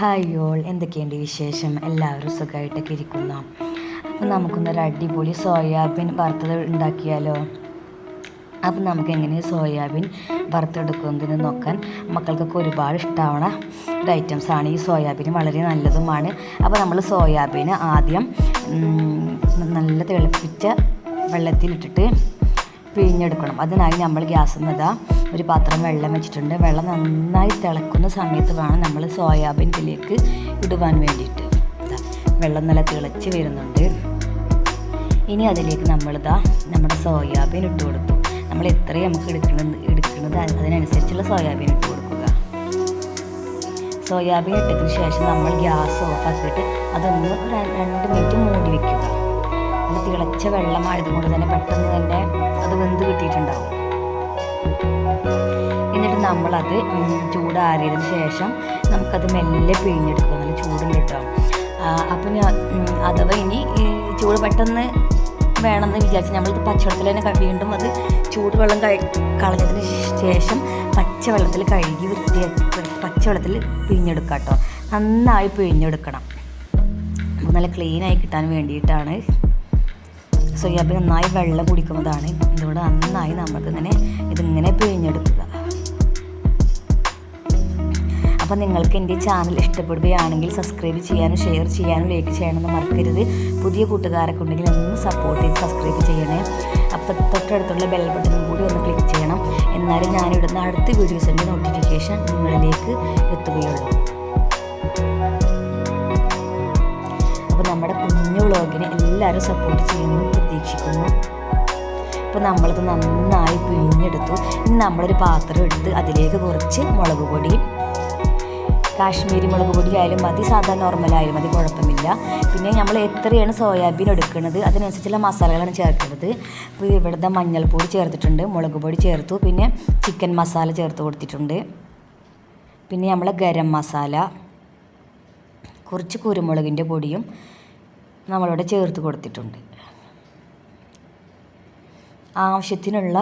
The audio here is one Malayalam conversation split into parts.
ഹായ് ഓൾ എന്തൊക്കെയുണ്ട് വിശേഷം? എല്ലാവരും സുഖമായിട്ടൊക്കെ ഇരിക്കുന്നു? അപ്പം നമുക്കൊന്നൊരു അടിപൊളി സോയാബീൻ വറുത്തത് ഉണ്ടാക്കിയാലോ? അപ്പം നമുക്ക് എങ്ങനെ സോയാബീൻ വറുത്തെടുക്കുന്നതെന്ന് നോക്കാൻ മക്കൾക്കൊക്കെ ഒരുപാട് ഇഷ്ടമാവണ ഒരു ഐറ്റംസാണ്. ഈ സോയാബീൻ വളരെ നല്ലതുമാണ്. അപ്പോൾ നമ്മൾ സോയാബീൻ ആദ്യം നല്ല തിളപ്പിച്ച വെള്ളത്തിലിട്ടിട്ട് പിഴിഞ്ഞെടുക്കണം. അതിനായി നമ്മൾ ഗ്യാസ് നിന്ന് ഒരു പാത്രം വെള്ളം വെച്ചിട്ടുണ്ട്. വെള്ളം നന്നായി തിളക്കുന്ന സമയത്ത് വേണം നമ്മൾ സോയാബീൻ ഇതിലേക്ക് ഇടുവാൻ വേണ്ടിയിട്ട്. വെള്ളം നല്ല തിളച്ച് വരുന്നുണ്ട്. ഇനി അതിലേക്ക് നമ്മളിതാ നമ്മുടെ സോയാബീൻ ഇട്ട് കൊടുത്തു. നമ്മൾ എത്രയും നമുക്ക് എടുക്കുന്നത് എടുക്കുന്നത് അതിനനുസരിച്ചുള്ള സോയാബീൻ ഇട്ട് കൊടുക്കുക. സോയാബീൻ ഇട്ടതിന് ശേഷം നമ്മൾ ഗ്യാസ് ഓഫാക്കിയിട്ട് അതൊന്ന് ഒരു രണ്ട് മിനിറ്റ് മൂടി വെക്കുക. അത് തിളച്ച വെള്ളമായതുകൊണ്ട് തന്നെ പെട്ടെന്ന് തന്നെ അത് വെന്ത് കിട്ടിയിട്ടുണ്ടാവും. എന്നിട്ട് നമ്മളത് ചൂടാറിയതിന് ശേഷം നമുക്കത് മെല്ലെ പിഴിഞ്ഞെടുക്കുക. നല്ല ചൂടുണ്ട് കേട്ടോ. അപ്പം അഥവാ ഇനി ചൂട് പെട്ടെന്ന് വേണമെന്ന് വിചാരിച്ച് നമ്മളിത് പച്ചവെള്ളത്തിൽ തന്നെ വീണ്ടും അത് ചൂടുവെള്ളം കഴി കളഞ്ഞതിന് ശേഷം പച്ചവെള്ളത്തിൽ കഴുകി വൃത്തിയാക്കി പച്ചവെള്ളത്തിൽ പിഴിഞ്ഞെടുക്കാം കേട്ടോ നന്നായി പിഴിഞ്ഞെടുക്കണം. നല്ല ക്ലീനായി കിട്ടാൻ വേണ്ടിയിട്ടാണ് സോയാബീൻ നന്നായി വെള്ളം കുടിക്കുന്നതാണ്. ഇതുകൊണ്ട് നന്നായി നമുക്കിങ്ങനെ ഇതിങ്ങനെ പിഴിഞ്ഞെടുക്കുക. അപ്പോൾ നിങ്ങൾക്ക് എന്റെ ചാനൽ ഇഷ്ടപ്പെടുകയാണെങ്കിൽ സബ്സ്ക്രൈബ് ചെയ്യാനും ഷെയർ ചെയ്യാനും ലൈക്ക് ചെയ്യണമെന്ന് മറക്കരുത്. പുതിയ കൂട്ടുകാരൊക്കെ ഉണ്ടെങ്കിൽ ഒന്ന് സപ്പോർട്ട് ചെയ്ത് സബ്സ്ക്രൈബ് ചെയ്യണേ. അപ്പോൾ തൊട്ടടുത്തുള്ള ബെൽ ബട്ടണും കൂടി ഒന്ന് ക്ലിക്ക് ചെയ്യണം. എന്നാലും ഞാനിടുന്ന അടുത്ത വീഡിയോസിന്റെ നോട്ടിഫിക്കേഷൻ നിങ്ങളിലേക്ക് എത്തുകയുള്ളൂ. വ്ളോഗിനെ എല്ലാവരും സപ്പോർട്ട് ചെയ്യുമെന്ന് പ്രതീക്ഷിക്കുന്നു. അപ്പോൾ നമ്മളത് നന്നായി പിഴിഞ്ഞെടുത്തു. ഇനി നമ്മളൊരു പാത്രം എടുത്ത് അതിലേക്ക് കുറച്ച് മുളക് പൊടി. കാശ്മീരി മുളക് പൊടി ആയാലും മതി സാധാ നോർമൽ ആയാലും മതി കുഴപ്പമില്ല. പിന്നെ നമ്മൾ എത്രയാണ് സോയാബീൻ എടുക്കുന്നത് അതിനനുസരിച്ചുള്ള മസാലകളാണ് ചേർക്കുന്നത്. അപ്പോൾ ഇവിടുത്തെ മഞ്ഞൾപ്പൊടി ചേർത്തിട്ടുണ്ട് മുളക് പൊടി ചേർത്തു പിന്നെ ചിക്കൻ മസാല ചേർത്ത് കൊടുത്തിട്ടുണ്ട്. പിന്നെ നമ്മളെ ഗരം മസാല കുറച്ച് കുരുമുളകിന്റെ പൊടിയും നമ്മളിവിടെ ചേർത്ത് കൊടുത്തിട്ടുണ്ട്. ആവശ്യത്തിനുള്ള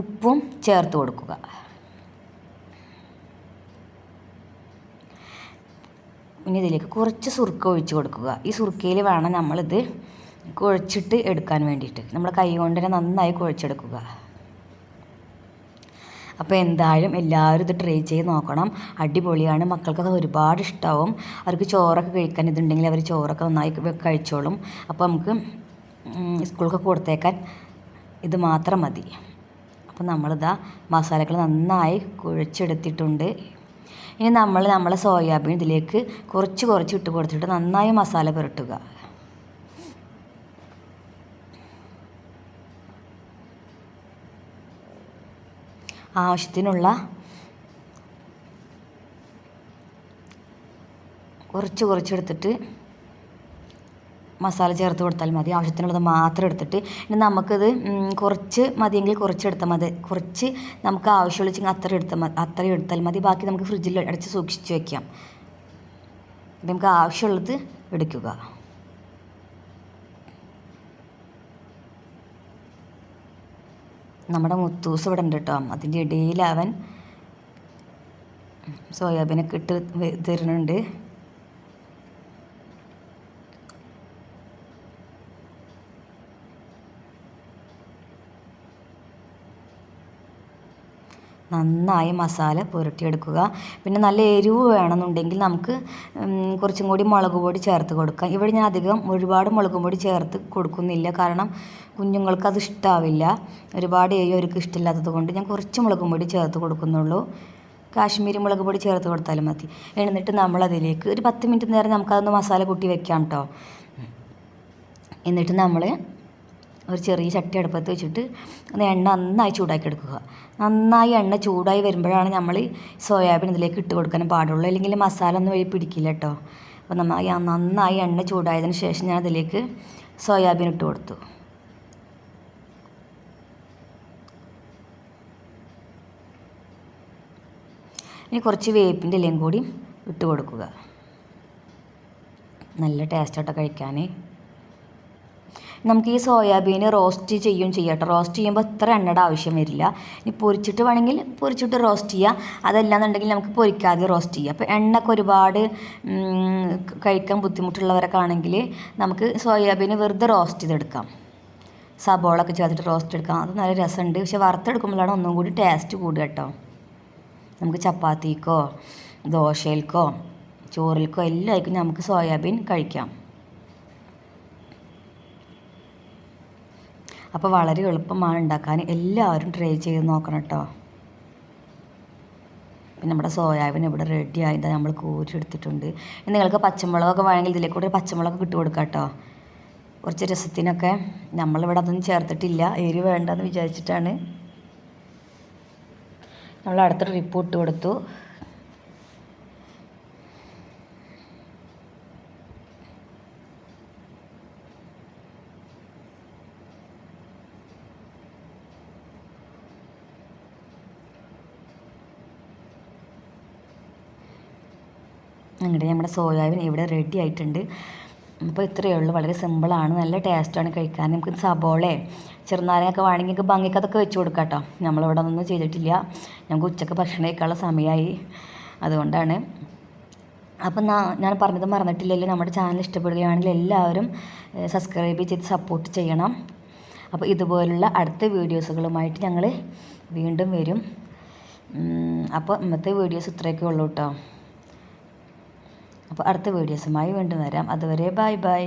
ഉപ്പും ചേർത്ത് കൊടുക്കുക. ഇനി ഇതിലേക്ക് കുറച്ച് സുർക്ക ഒഴിച്ച് കൊടുക്കുക. ഈ സുർക്കയിൽ വേണം നമ്മളിത് കുഴച്ചിട്ട് എടുക്കാൻ വേണ്ടിയിട്ട്. നമ്മൾ കൈ കൊണ്ട് തന്നെ നന്നായി കുഴച്ചെടുക്കുക. അപ്പോൾ എന്തായാലും എല്ലാവരും ഇത് ട്രൈ ചെയ്ത് നോക്കണം. അടിപൊളിയാണ്. മക്കൾക്കൊക്കെ ഒരുപാട് ഇഷ്ടമാവും അവർക്ക് ചോറൊക്കെ കഴിക്കാൻ ഇതുണ്ടെങ്കിൽ അവർ ചോറൊക്കെ നന്നായി കഴിച്ചോളും. അപ്പോൾ നമുക്ക് സ്കൂളൊക്കെ കൊടുത്തേക്കാൻ ഇത് മാത്രം മതി. അപ്പോൾ നമ്മളിതാ മസാലകൾ നന്നായി കുഴച്ചെടുത്തിട്ടുണ്ട്. ഇനി നമ്മൾ നമ്മളെ സോയാബീൻ ഇതിലേക്ക് കുറച്ച് കുറച്ച് ഇട്ട് കൊടുത്തിട്ട് നന്നായി മസാല പുരട്ടുക. ആവശ്യത്തിനുള്ള കുറച്ച് കുറച്ചെടുത്തിട്ട് മസാല ചേർത്ത് കൊടുത്താൽ മതി. ആവശ്യത്തിനുള്ളത് മാത്രം എടുത്തിട്ട് ഇനി നമുക്കിത് കുറച്ച് മതിയെങ്കിൽ കുറച്ച് എടുത്താൽ മതി. കുറച്ച് നമുക്ക് ആവശ്യമുള്ള അത്ര എടുത്താൽ മതി അത്രയും എടുത്താൽ മതി. ബാക്കി നമുക്ക് ഫ്രിഡ്ജിൽ അടച്ച് സൂക്ഷിച്ച് ഇത് നമുക്ക് ആവശ്യമുള്ളത് എടുക്കുക. നമ്മുടെ മുത്തൂസ് ഇവിടെ ഉണ്ട് കേട്ടോ. അതിന്റെ ഇടയിൽ അവൻ സോയാബീനൊക്കെ ഇട്ട് തരുന്നുണ്ട്. നന്നായി മസാല പുരട്ടിയെടുക്കുക. പിന്നെ നല്ല എരിവ് വേണമെന്നുണ്ടെങ്കിൽ നമുക്ക് കുറച്ചും കൂടി മുളക് പൊടി ചേർത്ത് കൊടുക്കാം. ഇവിടെ ഞാൻ അധികം ഒരുപാട് മുളക് പൊടി ചേർത്ത് കൊടുക്കുന്നില്ല. കാരണം കുഞ്ഞുങ്ങൾക്ക് അത് ഇഷ്ടാവില്ല. ഒരുപാട് എരിവ് അവർക്ക് ഇഷ്ടമില്ലാത്തത് കൊണ്ട് ഞാൻ കുറച്ച് മുളക് പൊടി ചേർത്ത് കൊടുക്കുന്നുള്ളൂ. കാശ്മീരി മുളക് പൊടി ചേർത്ത് കൊടുത്താലും മതി. എന്നിട്ട് നമ്മളതിലേക്ക് ഒരു പത്ത് മിനിറ്റ് നേരം നമുക്കതൊന്ന് മസാല കൂട്ടി വെക്കാം കേട്ടോ എന്നിട്ട് നമ്മൾ ഒരു ചെറിയ ചട്ടി അടുപ്പത്ത് വെച്ചിട്ട് അത് എണ്ണ നന്നായി ചൂടാക്കി എടുക്കുക. നന്നായി എണ്ണ ചൂടായി വരുമ്പോഴാണ് നമ്മൾ സോയാബീൻ ഇതിലേക്ക് ഇട്ട് കൊടുക്കാനും പാടുള്ളൂ. അല്ലെങ്കിൽ മസാല ഒന്നും വഴി പിടിക്കില്ല കേട്ടോ. അപ്പോൾ നമ്മൾ നന്നായി എണ്ണ ചൂടായതിന് ശേഷം ഞാൻ അതിലേക്ക് സോയാബീൻ ഇട്ട് കൊടുത്തു. ഇനി കുറച്ച് വേപ്പിന്റെ ഇലയും കൂടി ഇട്ട് കൊടുക്കുക. നല്ല ടേസ്റ്റായിട്ട് കഴിക്കാൻ. നമുക്ക് ഈ സോയാബീൻ റോസ്റ്റ് ചെയ്യും ചെയ്യാം കേട്ടോ. റോസ്റ്റ് ചെയ്യുമ്പോൾ ഇത്ര എണ്ണയുടെ ആവശ്യം വരില്ല. ഇനി പൊരിച്ചിട്ട് വേണമെങ്കിൽ പൊരിച്ചിട്ട് റോസ്റ്റ് ചെയ്യാം. അതല്ലാന്നുണ്ടെങ്കിൽ നമുക്ക് പൊരിക്കാതെ റോസ്റ്റ് ചെയ്യാം. അപ്പോൾ എണ്ണയൊക്കെ ഒരുപാട് കഴിക്കാൻ ബുദ്ധിമുട്ടുള്ളവരൊക്കെ ആണെങ്കിൽ നമുക്ക് സോയാബീൻ വെറുതെ റോസ്റ്റ് ചെയ്തെടുക്കാം. സബോളൊക്കെ ചേർത്തിട്ട് റോസ്റ്റ് എടുക്കാം. അത് നല്ല രസമുണ്ട്. പക്ഷെ വറുത്തെടുക്കുമ്പോഴാണ് ഒന്നും കൂടി ടേസ്റ്റ് കൂടുക കേട്ടോ. നമുക്ക് ചപ്പാത്തിക്കോ ദോശയിൽക്കോ ചോറിൽക്കോ എല്ലാവർക്കും നമുക്ക് സോയാബീൻ കഴിക്കാം. അപ്പോൾ വളരെ എളുപ്പമാണ് ഉണ്ടാക്കാൻ. എല്ലാവരും ട്രൈ ചെയ്ത് നോക്കണം കേട്ടോ പിന്നെ നമ്മുടെ സോയാബീൻ ഇവിടെ റെഡി ആയത് നമ്മൾ കോരിയെടുത്തിട്ടുണ്ട് നിങ്ങൾക്ക് പച്ചമുളകൊക്കെ വേണമെങ്കിൽ ഇതിലേക്ക് കൂടി പച്ചമുളക് ഇട്ട് കൊടുക്കാം കേട്ടോ കുറച്ച് രസത്തിനൊക്കെ നമ്മളിവിടെ അതൊന്നും ചേർത്തിട്ടില്ല. എരി വേണ്ടെന്ന് വിചാരിച്ചിട്ടാണ്. നമ്മൾ അടുത്ത ട്രിപ്പ് ഇട്ട് കൊടുത്തു. അങ്ങനെ നമ്മുടെ സോയാബീൻ ഇവിടെ റെഡി ആയിട്ടുണ്ട്. അപ്പോൾ ഇത്രയേ ഉള്ളൂ. വളരെ സിമ്പിളാണ് നല്ല ടേസ്റ്റാണ് കഴിക്കാൻ. നമുക്ക് സബോളെ ചെറുനാരങ്ങയൊക്കെ വേണമെങ്കിൽ നമുക്ക് ഭംഗിക്ക് അതൊക്കെ വെച്ച് കൊടുക്കാം കേട്ടോ നമ്മളിവിടെ ഒന്നും ചെയ്തിട്ടില്ല. നമുക്ക് ഉച്ചയ്ക്ക് ഭക്ഷണം കഴിക്കാനുള്ള സമയമായി. അതുകൊണ്ടാണ്. അപ്പം ഞാൻ പറഞ്ഞത് മറന്നിട്ടില്ലല്ലോ. നമ്മുടെ ചാനൽ ഇഷ്ടപ്പെടുകയാണെങ്കിൽ എല്ലാവരും സബ്സ്ക്രൈബ് ചെയ്ത് സപ്പോർട്ട് ചെയ്യണം. അപ്പോൾ ഇതുപോലുള്ള അടുത്ത വീഡിയോസുകളുമായിട്ട് ഞങ്ങൾ വീണ്ടും വരും. അപ്പോൾ ഇന്നത്തെ വീഡിയോസ് ഇത്രയൊക്കെ ഉള്ളൂ കേട്ടോ അപ്പോൾ അടുത്ത വീഡിയോസുമായി വീണ്ടും വരാം. അതുവരെ ബൈ ബൈ.